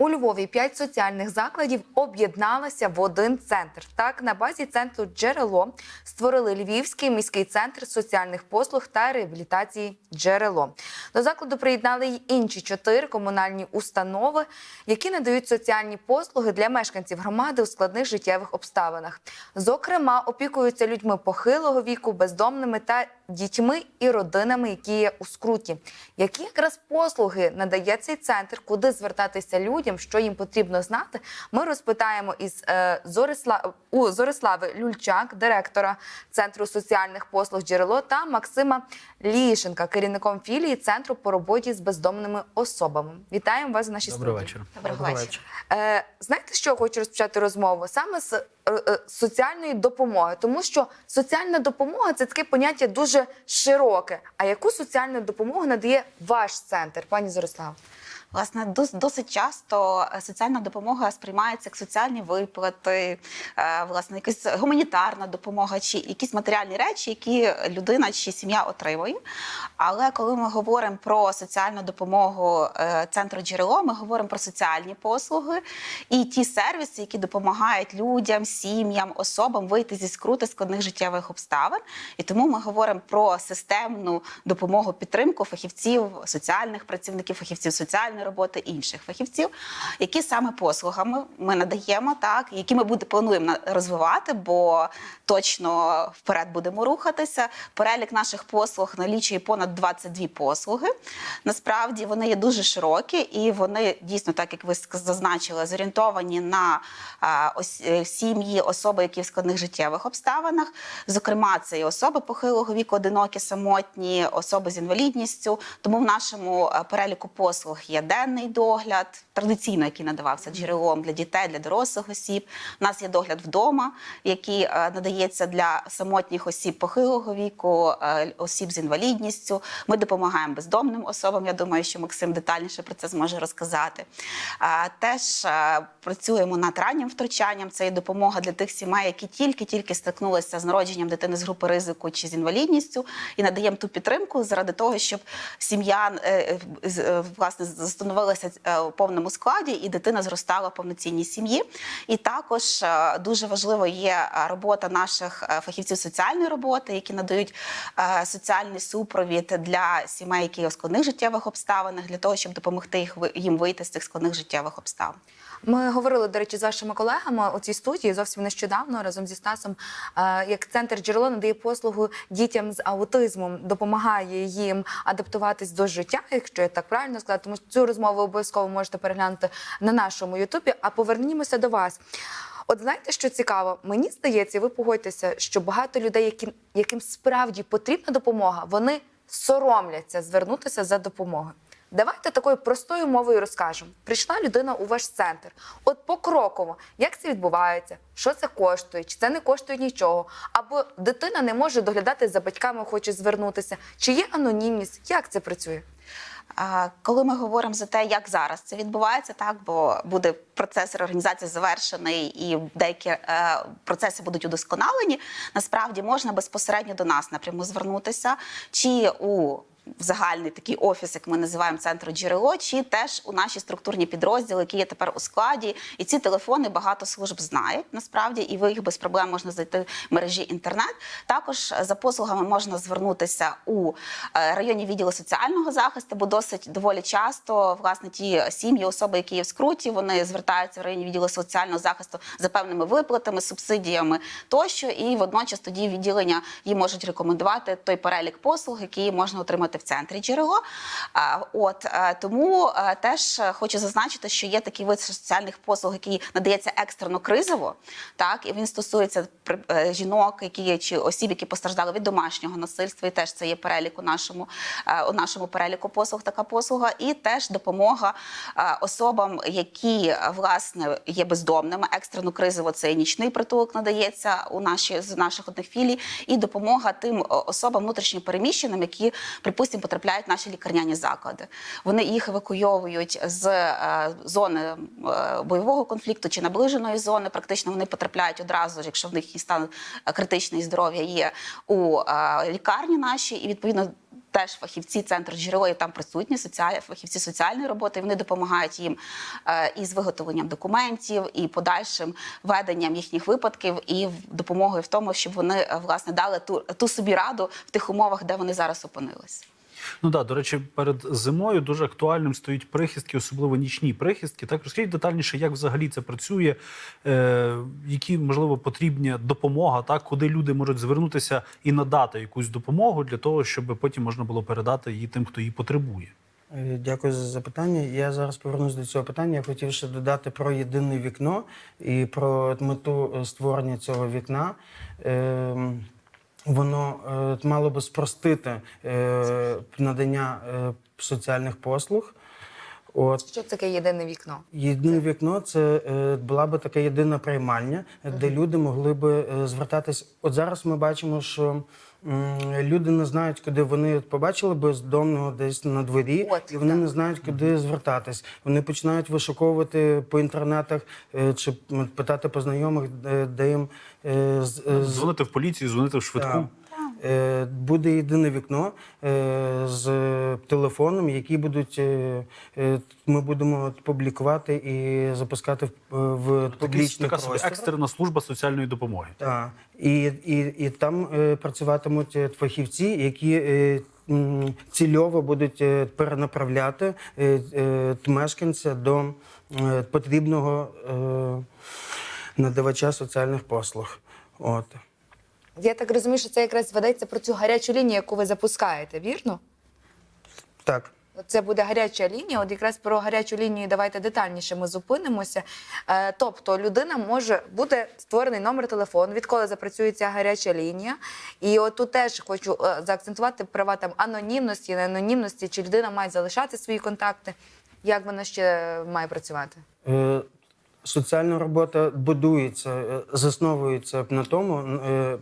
У Львові п'ять соціальних закладів об'єдналися в один центр. Так, на базі центру Джерело створили Львівський міський центр соціальних послуг та реабілітації Джерело. До закладу приєднали й інші чотири комунальні установи, які надають соціальні послуги для мешканців громади у складних життєвих обставинах. Зокрема, опікуються людьми похилого віку, бездомними та дітьми і родинами, які є у скруті. Які якраз послуги надає цей центр, куди звертатися людям, що їм потрібно знати, ми розпитаємо із е, Зорисла... у Зорислави Люльчак, директора Центру соціальних послуг джерело, та Максима Лішенка, керівником філії Центру по роботі з бездомними особами. Вітаємо вас в нашій Добрий студії. вечір. Доброго вечора. Е, знаєте, що я хочу розпочати розмову? Саме з соціальної допомоги, тому що соціальна допомога це таке поняття дуже широке. А яку соціальну допомогу надає ваш центр, пані Зорислав? Власне, досить часто е, соціальна допомога сприймається як соціальні виплати, е, власне, якась гуманітарна допомога чи якісь матеріальні речі, які людина чи сім'я отримує. Але коли ми говоримо про соціальну допомогу е, центру джерело, ми говоримо про соціальні послуги і ті сервіси, які допомагають людям, сім'ям, особам вийти зі скрути складних життєвих обставин. І тому ми говоримо про системну допомогу, підтримку фахівців, соціальних працівників, фахівців соціальної роботи, інших фахівців, які саме послугами ми надаємо, так які ми буде плануємо розвивати, бо точно вперед будемо рухатися. Перелік наших послуг налічує понад 22 послуги. Насправді вони є дуже широкі і вони дійсно, так як ви зазначили, зорієнтовані на е, сім'ї, особи, які в складних життєвих обставинах. Зокрема, це і особи похилого віку, одинокі, самотні, особи з інвалідністю. Тому в нашому е, переліку послуг є денний догляд, традиційно, який надавався джерелом для дітей, для дорослих осіб. У нас є догляд вдома, який е, надається для самотніх осіб похилого віку, е, осіб з інвалідністю. Ми допомагаємо бездомним особам. Я думаю, що Максим детальніше про це зможе розказати. Е, Теж працюємо над раннім втручанням. Це є допомога для тих сімей, які тільки-тільки стикнулися з народженням дитини з групи ризику чи з інвалідністю, і надаємо ту підтримку заради того, щоб сім'я е, е, з- власне застановилася е, у повному складі, і дитина зростала в повноцінній сім'ї. І також е, дуже важливо є е, робота наших фахівців соціальної роботи, які надають соціальний супровід для сімей, які є в складних життєвих обставинах, для того, щоб допомогти їх їм вийти з цих складних життєвих обставин. Ми говорили, до речі, з вашими колегами у цій студії зовсім нещодавно разом зі Стасом, як центр джерело надає послугу дітям з аутизмом, допомагає їм адаптуватись до життя, якщо я так правильно сказала. Тому цю розмову обов'язково можете переглянути на нашому Ютубі. А повернімося до вас. От знаєте, що цікаво? Мені здається, ви погодьтеся, що багато людей, яким, яким справді потрібна допомога, вони соромляться звернутися за допомогою. Давайте такою простою мовою розкажемо. Прийшла людина у ваш центр. От покроково, як це відбувається, що це коштує, чи це не коштує нічого, або дитина не може доглядати за батьками, хоче звернутися, чи є анонімність, як це працює? Коли ми говоримо за те, як зараз це відбувається, так бо буде процес реорганізації завершений, і деякі е, процеси будуть удосконалені. Насправді можна безпосередньо до нас напряму звернутися, чи у загальний такий офіс, як ми називаємо центру джерело, чи теж у наші структурні підрозділи, які є тепер у складі. І ці телефони багато служб знають насправді, і ви їх без проблем можна знайти в мережі інтернет. Також е, за послугами можна звернутися у е, районні відділи соціального захисту, бо досить доволі часто власне ті сім'ї, особи, які є в скруті, вони звертаються в районні відділи соціального захисту за певними виплатами, субсидіями тощо, і водночас тоді відділення їм можуть рекомендувати той перелік послуг, які можна отримати в центрі джерело. От е, тому е, теж хочу зазначити, що є такий вид соціальних послуг, який надається екстрено кризово, так і він стосується е, жінок, які чи осіб, які постраждали від домашнього насильства, і теж це є перелік у нашому е, у нашому переліку послуг. Така послуга, і теж допомога е, особам, які е, власне є бездомними. Екстрено кризово це нічний притулок надається у наші з наших одних філій, і допомога тим е, особам внутрішньо переміщеним, які припустимо потрапляють в наші лікарняні заклади. Вони їх евакуйовують з е, зони е, бойового конфлікту чи наближеної зони. Практично вони потрапляють одразу, якщо в них і стан е, критичний здоров'я є у лікарні наші, і відповідно теж фахівці центру джерело і там присутні соціальні фахівці соціальної роботи. Вони допомагають їм е, із виготовленням документів, і подальшим веденням їхніх випадків, і допомогою в тому, щоб вони власне дали ту, ту собі раду в тих умовах, де вони зараз опинилися. Ну да, до речі, перед зимою дуже актуальним стоять прихистки, особливо нічні прихистки. Так розкажіть детальніше, як взагалі це працює, е, які можливо потрібна допомога, так куди люди можуть звернутися і надати якусь допомогу для того, щоб потім можна було передати її тим, хто її потребує. Е, Дякую за запитання. Я зараз повернусь до цього питання. Я хотів ще додати про єдине вікно і про мету е, створення цього вікна. Ем, Воно е, мало би спростити е, надання е, соціальних послуг. От Що таке єдине вікно? Єдине вікно це е, була би така єдина приймальня, е, де люди могли би е, звертатись. От зараз ми бачимо, що м, люди не знають, куди вони от побачили бездомного десь на дворі, От, і вони так. не знають, куди звертатись. Вони починають вишуковувати по інтернетах е, чи питати по знайомих, де, де їм е, з- е, Дзвонити в поліцію, дзвонити в швидку. так. Е, Буде єдине вікно е, з телефоном, які будуть е, ми будемо публікувати і запускати в, публічний така собі екстрена служба соціальної допомоги. Так. І, і, і там працюватимуть фахівці, які цільово будуть перенаправляти мешканця до потрібного надавача соціальних послуг. От. Я так розумію, що це якраз ведеться про цю гарячу лінію, яку ви запускаєте, вірно? Так. Це буде гаряча лінія. От якраз про гарячу лінію давайте детальніше ми зупинимося. Е, тобто людина може бути створений номер телефону, відколи запрацює ця гаряча лінія. І от тут теж хочу е, заакцентувати права там анонімності, не анонімності, чи людина має залишати свої контакти. Як вона ще має працювати? Соціальна робота будується, е, засновується на тому, е,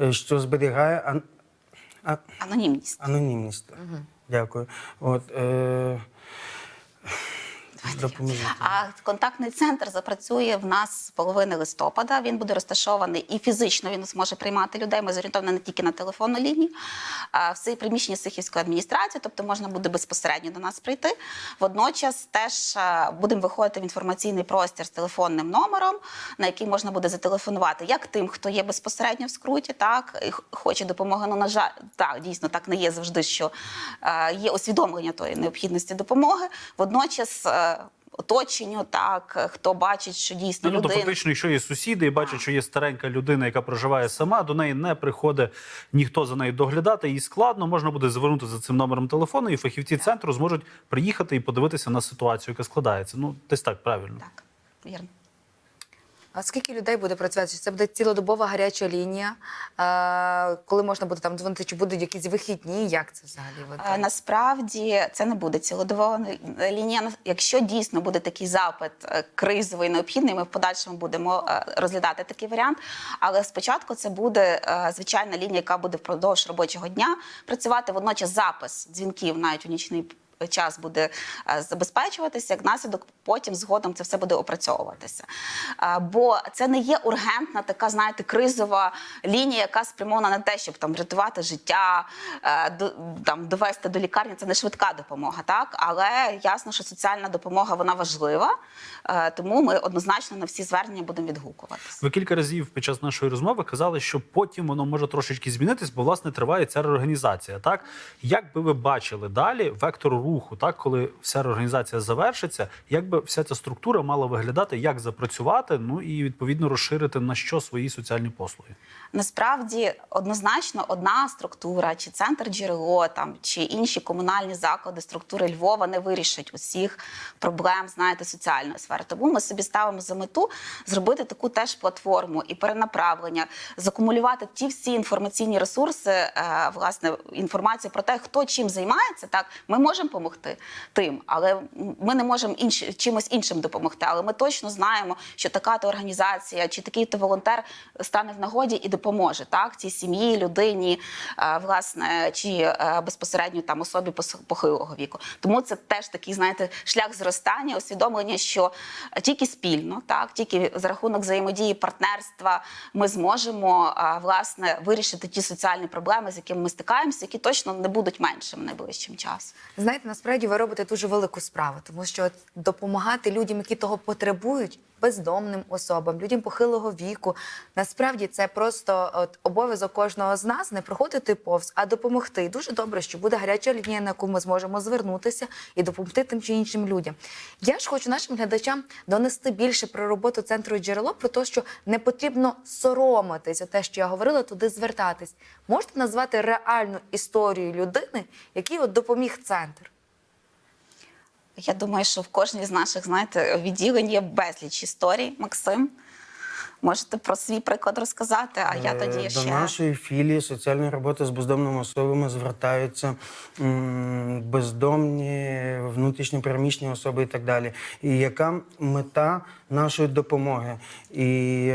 е, що зберігає ан- а- Анонімність. анонімність. Дякую. От, е, А контактний центр запрацює в нас з половини листопада. Він буде розташований і фізично він зможе приймати людей. Ми зорієнтовані не тільки на телефонну лінію, а в цій приміщенні Сихівської адміністрації, тобто можна буде безпосередньо до нас прийти. Водночас теж е, будемо виходити в інформаційний простір з телефонним номером, на який можна буде зателефонувати як тим, хто є безпосередньо в скруті, так і хоче допомоги. Ну, на жаль, так дійсно так не є завжди, що е, є усвідомлення тої необхідності допомоги. Водночас. Оточенню, так хто бачить, що дійсно Ну, тобто, людина фактично, якщо є сусіди і бачать, що є старенька людина, яка проживає сама, до неї не приходить ніхто за нею доглядати, їй складно, можна буде звернутися за цим номером телефону, і фахівці центру зможуть приїхати і подивитися на ситуацію, яка складається. Ну, десь так правильно. так вірно. А скільки людей буде працювати? Чи це буде цілодобова гаряча лінія? Е, коли можна буде там дзвонити, чи будуть якісь вихідні? Як це взагалі? буде? Е, Насправді це не буде цілодобова лінія. Якщо дійсно буде такий запит е, кризовий необхідний, ми в подальшому будемо е, розглядати такий варіант. Але спочатку це буде е, звичайна лінія, яка буде впродовж робочого дня працювати. Водночас запис дзвінків навіть у нічний час буде е, забезпечуватися, як наслідок потім згодом це все буде опрацьовуватися. Е, Бо це не є ургентна така, знаєте, кризова лінія, яка спрямована на те, щоб там врятувати життя, е, там довести до лікарні. Це не швидка допомога, так але ясно, що соціальна допомога вона важлива, тому ми однозначно на всі звернення будемо відгукуватися. Ви кілька разів під час нашої розмови казали, що потім воно може трошечки змінитись, бо власне триває ця реорганізація. Так як би ви бачили далі вектор руху, так коли вся реорганізація завершиться, як би вся ця структура мала виглядати, як запрацювати, ну і відповідно розширити на що свої соціальні послуги. Насправді однозначно одна структура, чи центр джерело, там чи інші комунальні заклади, структури Львова не вирішать усіх проблем, знаєте, соціальної сфери. Тому ми собі ставимо за мету зробити таку теж платформу і перенаправлення, закумулювати ті всі інформаційні ресурси, е, власне, інформацію про те, хто чим займається. Так ми можемо допомогти тим, але ми не можемо інш, чимось іншим допомогти. Але ми точно знаємо, що така то організація чи такий то волонтер стане в нагоді і допоможе так цій сім'ї, людині, е, власне, чи е, безпосередньо там особі похилого віку. Тому це теж такий, знаєте, шлях зростання, усвідомлення, що тільки спільно, так тільки за рахунок взаємодії партнерства ми зможемо власне вирішити ті соціальні проблеми, з якими ми стикаємося, які точно не будуть меншими найближчим часом. Знаєте, насправді ви робите дуже велику справу, тому що допомагати людям, які того потребують, бездомним особам, людям похилого віку. Насправді це просто от, обов'язок кожного з нас не проходити повз, а допомогти. І дуже добре, що буде гаряча лінія, на яку ми зможемо звернутися і допомогти тим чи іншим людям. Я ж хочу нашим глядачам донести більше про роботу центру джерело, про те, що не потрібно соромитися, те, що я говорила, туди звертатись. Можете назвати реальну історію людини, який от допоміг центр. Я думаю, що в кожній з наших, знаєте, відділень є безліч історій. Максим, можете про свій приклад розказати, а я Е, тоді До ще. нашої філії соціальної роботи з бездомними особами звертаються бездомні, внутрішньопереміщені особи і так далі. І яка мета нашої допомоги? І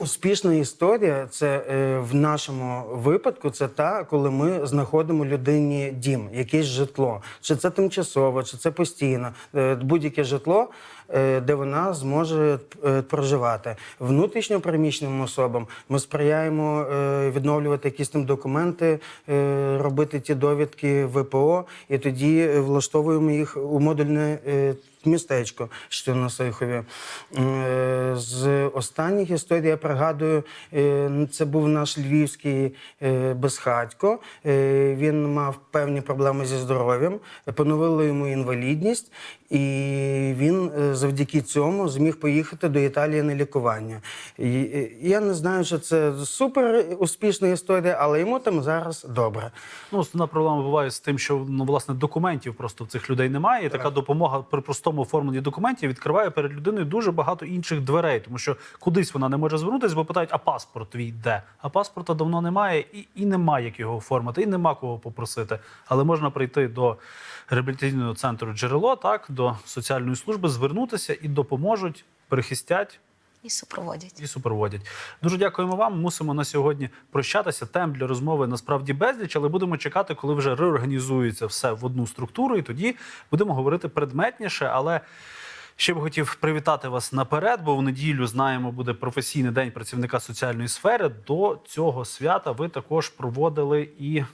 Успішна історія це е, в нашому випадку це та, коли ми знаходимо людині дім, якесь житло. Чи це тимчасово, чи це постійно, е, будь-яке житло, е, де вона зможе е, проживати. Внутрішньо переміщеним особам ми сприяємо е, відновлювати якісь там документи, е, робити ті довідки ВПО, і тоді е, влаштовуємо їх у модульне. е, Містечко, що на Сихові. Е, З останніх історій я пригадую, е, це був наш львівський е, безхатько. Він мав певні проблеми зі здоров'ям, поновили йому інвалідність, і він завдяки цьому зміг поїхати до Італії на лікування. Я не знаю, що це супер успішна історія, але йому там зараз добре. Ну, основна проблема буває з тим, що ну, власне документів просто цих людей немає. І така допомога при простому оформленні документів відкриває перед людиною дуже багато інших дверей, тому що кудись вона не може звернутися, бо питають, а паспорт твій де? А паспорта давно немає, і, і немає як його оформити, і нема кого попросити. Але можна прийти до реабілітаційного центру джерело, так до соціальної служби, звернутися і допоможуть, перехистять І супроводять. і супроводять. Дуже дякуємо вам. Мусимо на сьогодні прощатися. Тем для розмови насправді безліч, але будемо чекати, коли вже реорганізується все в одну структуру, і тоді будемо говорити предметніше. Але ще б хотів привітати вас наперед, бо в неділю знаємо, буде професійний день працівника соціальної сфери. До цього свята ви також проводили і.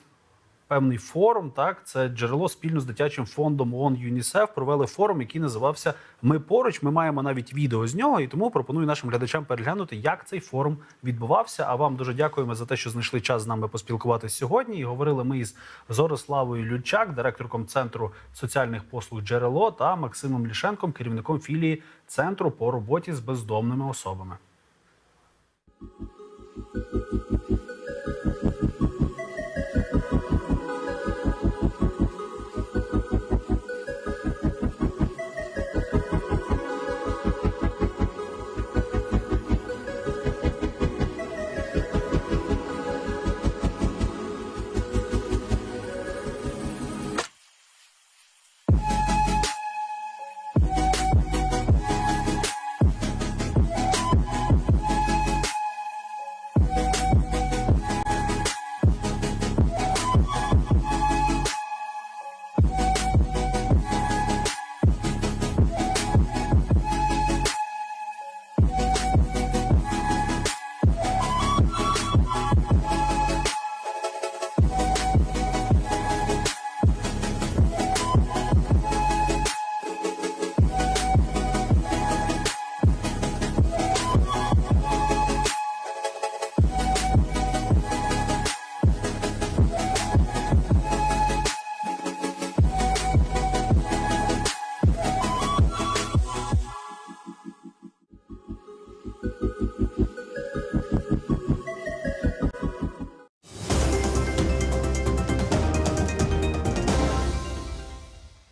Певний форум, так це джерело спільно з дитячим фондом ООН ЮНІСЕФ провели форум, який називався Ми поруч. Ми маємо навіть відео з нього, і тому пропоную нашим глядачам переглянути, як цей форум відбувався. А вам дуже дякуємо за те, що знайшли час з нами поспілкуватися сьогодні. І говорили ми із Зориславою Лючак, директорком центру соціальних послуг Джерело та Максимом Лішенком, керівником філії центру по роботі з бездомними особами.